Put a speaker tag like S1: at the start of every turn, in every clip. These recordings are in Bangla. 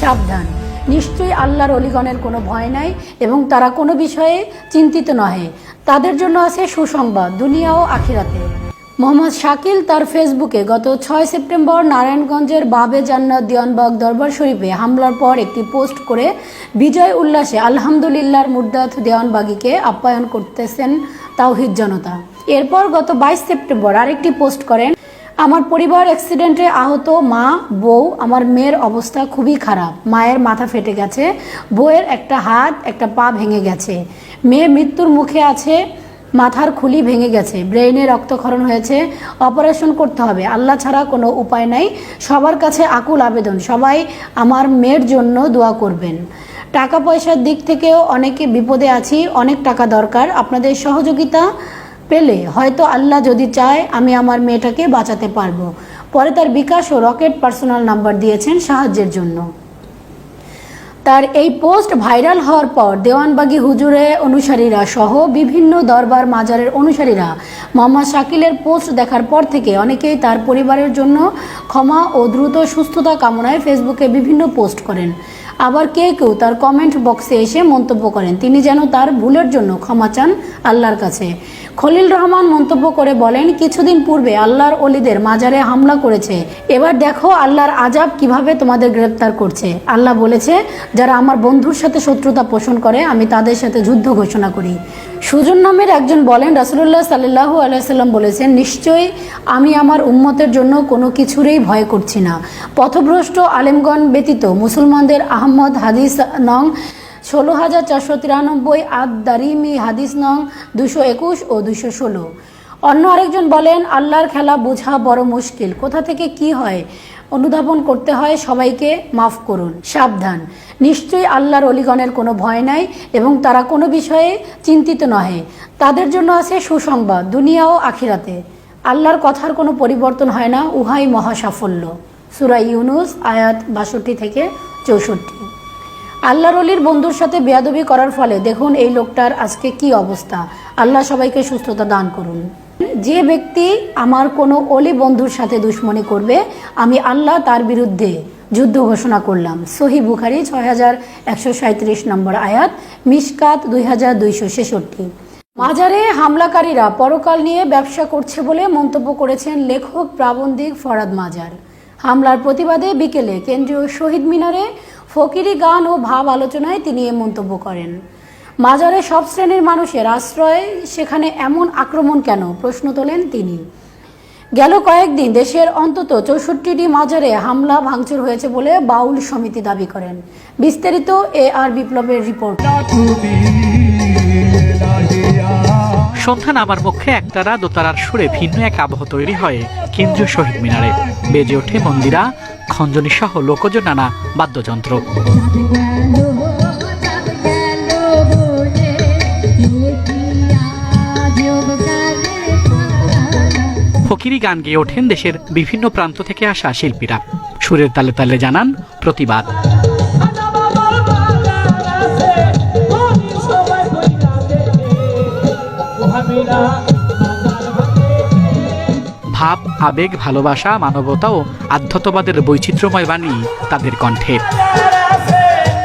S1: সাবধান। নিশ্চয়ই আল্লাহর অলিগণের কোনো ভয় নাই এবং তারা কোনো বিষয়ে চিন্তিত নহে। তাদের জন্য আছে সুসংবাদ দুনিয়া ও আখিরাতে। মোহাম্মদ শাকিল তার ফেসবুকে গত ছয় সেপ্টেম্বর নারায়ণগঞ্জের বাবে জান্নাত দিওয়ানবাগ দরবার শরীফে হামলার পর একটি পোস্ট করে বিজয় উল্লাসে আলহামদুলিল্লাহর মুর্দাত দেওয়ানবাগিকে আপ্যায়ন করতেছেন তাওহিদ জনতা। এরপর গত বাইশ সেপ্টেম্বর আরেকটি পোস্ট করেন আমার পরিবার অ্যাক্সিডেন্টে আহত মা, বউ, আমার মেয়ের অবস্থা খুবই খারাপ। মায়ের মাথা ফেটে গেছে, বউয়ের একটা হাত, একটা পা ভেঙে গেছে। মেয়ে মৃত্যুর মুখে আছে, মাথার খুলি ভেঙে গেছে ব্রেইনে রক্তক্ষরণ হয়েছে। অপারেশন করতে হবে, আল্লাহ ছাড়া কোনো উপায় নাই। সবার কাছে আকুল আবেদন, সবাই আমার মেয়ের জন্য দোয়া করবেন। টাকা পয়সার দিক থেকেও অনেকে বিপদে আছি, অনেক টাকা দরকার। আপনাদের সহযোগিতা পেলে হয়তো আল্লাহ যদি চায় আমি আমার মেয়েটাকে বাঁচাতে পারব। পরে তার বিকাশ ও রকেট পার্সোনাল নাম্বার দিয়েছেন সাহায্যের জন্য। তার এই পোস্ট ভাইরাল হওয়ার পর দেওয়ানবাগি হুজুরে অনুসারীরা সহ বিভিন্ন দরবার মাজারের অনুসারীরা মোহাম্মদ শাকিলের পোস্ট দেখার পর থেকে অনেকেই তার পরিবারের জন্য ক্ষমা ও দ্রুত সুস্থতা কামনায় ফেসবুকে বিভিন্ন পোস্ট করেন। আবার কে কেউ তার কমেন্ট বক্সে এসে মন্তব্য করেন। তিনি যেন তার ভুলের জন্য ক্ষমা চান আল্লাহর কাছে। খলিল রহমান মন্তব্য করে বলেন, কিছুদিন পূর্বে আল্লাহর অলিদের মাজারে হামলা করেছে। এবার দেখো আল্লাহর আজাব কীভাবে তোমাদের গ্রেপ্তার করছে। আল্লাহ বলেছে, যারা আমার বন্ধুর সাথে শত্রুতা পোষণ করে, আমি তাদের সাথে যুদ্ধ ঘোষণা করি। সুজন নামের একজন বলেন, রাসুলুল্লাহ সাল্লাহু আলাইসাল্লাম বলেছেন, নিশ্চয়ই আমি আমার উম্মতের জন্য কোনো কিছুরই ভয় করছি না। পথভ্রষ্ট আলেমগণ ব্যতীত মুসলমানদের আহমদ হাদিস নং ষোলো হাজার চারশো তিরানব্বই, আদ দারিমি হাদিস নং দুশো একুশ ও দুশো ষোলো। অন্য আরেকজন বলেন, আল্লাহর খেলা বোঝা বড় মুশকিল। কোথা থেকে কি হয়? অনুধাবন করতে হয়, সবাইকে মাফ করুন, সাবধান। নিশ্চয়ই আল্লাহর অলিগণের কোনো ভয় নাই এবং তারা কোনো বিষয়ে চিন্তিত নহে। তাদের জন্য আছে সুসংবাদ, দুনিয়া ও আখিরাতে। আল্লাহর কথার কোনো পরিবর্তন হয় না, উহাই মহা সাফল্য সুরা ইউনুস, আয়াত বাষট্টি থেকে চৌষট্টি। আল্লাহর অলির বন্ধুর সাথে বেয়াদবি করার ফলে দেখুন এই লোকটার আজকে কি অবস্থা। আল্লাহ সবাইকে সুস্থতা দান করুন। যে ব্যক্তি আমার কোনো অলি বন্ধুর সাথে দুশ্মনী করবে, আমি আল্লাহ তার বিরুদ্ধে যুদ্ধ ঘোষণা করলাম। সহি বুখারি ছয় হাজার একশো সাঁত্রিশ নম্বর আয়াত, মিসকাত দুই হাজার দুইশো ছেষট্টি। মাজারে হামলাকারীরা পরকাল নিয়ে ব্যবসা করছে বলে মন্তব্য করেছেন লেখক প্রাবন্ধিক ফরাদ মাজার। হামলার প্রতিবাদে বিকেলে কেন্দ্রীয় শহীদ মিনারে ফকিরি গান ও ভাব আলোচনায় তিনি এ মন্তব্য করেন। মাজারে সব শ্রেণির মানুষের আশ্রয়, সেখানে এমন আক্রমণ কেন? প্রশ্ন তোলেন তিনি। গেল কয়েকদিন দেশের অন্তত চৌষট্টিটি মাজারে হামলা ভাঙচুর হয়েছে বলে বাউল সমিতি দাবি করেন। বিস্তারিত এ আর বিপ্লবের রিপোর্ট।
S2: সন্ধ্যা নামার মুখে একতারা দোতারার সুরে ভিন্ন এক আবহ তৈরি হয়, কেন্দ্রীয় শহীদ মিনারে। বেজে ওঠে মন্দিরা, খঞ্জনী সহ লোকজ নানা বাদ্যযন্ত্র। ফকিরি গান গেয়ে ওঠেন দেশের বিভিন্ন প্রান্ত থেকে আসা শিল্পীরা। সুরের তালে তালে জানান প্রতিবাদ। ভাব, আবেগ, ভালোবাসা, মানবতা ও আধ্যাত্মবাদের বৈচিত্র্যময় বাণী তাদের কণ্ঠে।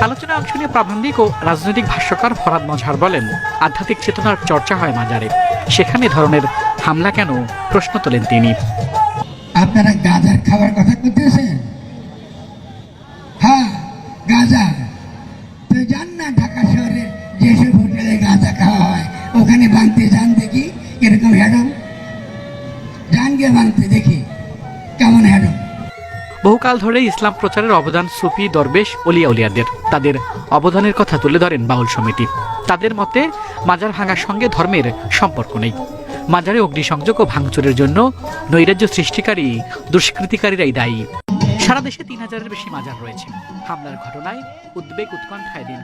S2: আলোচনায় অংশ নিয়ে প্রাবন্ধিক ও রাজনৈতিক ভাষ্যকার ফরাদ মজহার বলেন, আধ্যাত্মিক চেতনার চর্চা হয় মাজারে। সেখানে ধরনের হামলা কেন প্রশ্ন তোলেন তিনি।
S3: আপনারা গাজার খাবার কথা করতেছেন হ্যাঁ গাজা তো যান না ঢাকা শহরের যেসব হোটেলে গাঁজা খাওয়া ওখানে ভাঙতে যান দেখি, এরকম হ্যাডম যান গিয়ে ভাঙতে দেখি, কেমন হ্যাডম
S2: বহুকাল ধরে ইসলাম প্রচারের অবদান সুফি, দরবেশ, অলিয়া, উলিয়াদের। তাদের অবদানের কথা তুলে ধরেন বাউল সমিতি। তাদের মতে, মাজার ভাঙার সঙ্গে ধর্মের সম্পর্ক নেই। মাজারে অগ্নিসংযোগ ও ভাঙচুরের জন্য নৈরাজ্য সৃষ্টিকারী, দুষ্কৃতিকারীরাই দায়ী। সারা দেশে তিন হাজারের বেশি মাজার রয়েছে। হামলার ঘটনায় উদ্বেগ, উৎকণ্ঠায় দিন